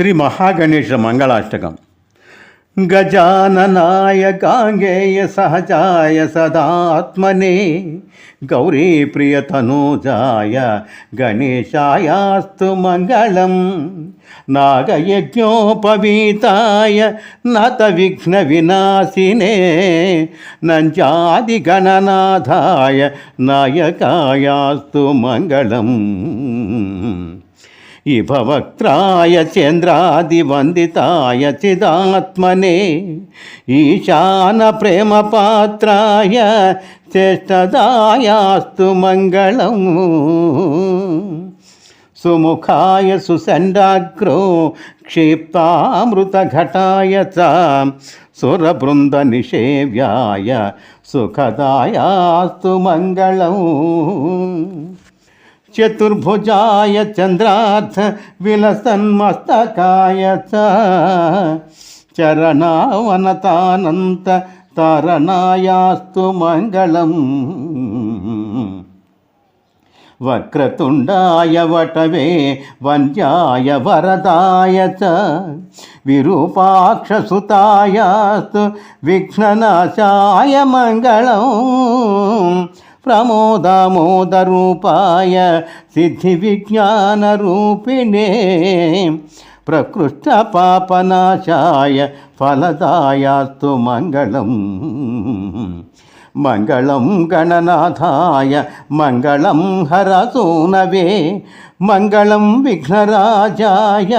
श्री महागणेश मंगलाष्टकम गजाननाय गांगेय सहजाय सदात्मने, गौरी प्रियतनुजाय गणेशायास्तु मङ्गलं नागयज्ञोपवीताय नत विघ्नविनाशिने नञ्जादिगणनाथाय नायकायास्तु मङ्गलम्। ఇభవక్త్రాయ చంద్రాదివందితాయ చిదాత్మనే. ఈశాన ప్రేమపాత్రాయ చేష్టదాయాస్తు మంగళము సుముఖాయ సుసండాగ్రో క్షిప్తామృతఘటాయ చ సురబృందనిషేవ్యాయ సుఖదాయాస్తు మంగళం. చతుర్భుజాయ చంద్రార్థ విలసన్మస్తకాయ చరణావనతానంత తరణాయాస్తు మంగళం వక్రతుండాయ వటవే వంద్యాయ వరదాయ చ విరూపాక్షసుతాయాస్తు విఘ్ననాశాయ మంగళం ప్రమోదామోదరూపాయ సిద్ధి విజ్ఞానరూపిణే ప్రకృష్ట పాపనాశాయ ఫలదాయాస్తు మంగళం మంగళం గణనాథాయ మంగళం హరసూనవే మంగళం విఘ్నరాజాయ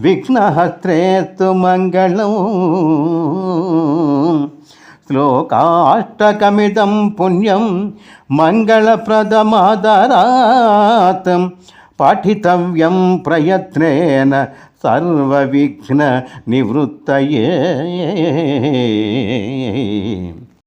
విఘ్నహస్త్రేస్తు మంగళం శ్లోకాష్టకమిదం పుణ్యం మంగళప్రదమాదరాత్ పఠితవ్యం ప్రయత్నేన సర్వవిఘ్న నివృత్తయే.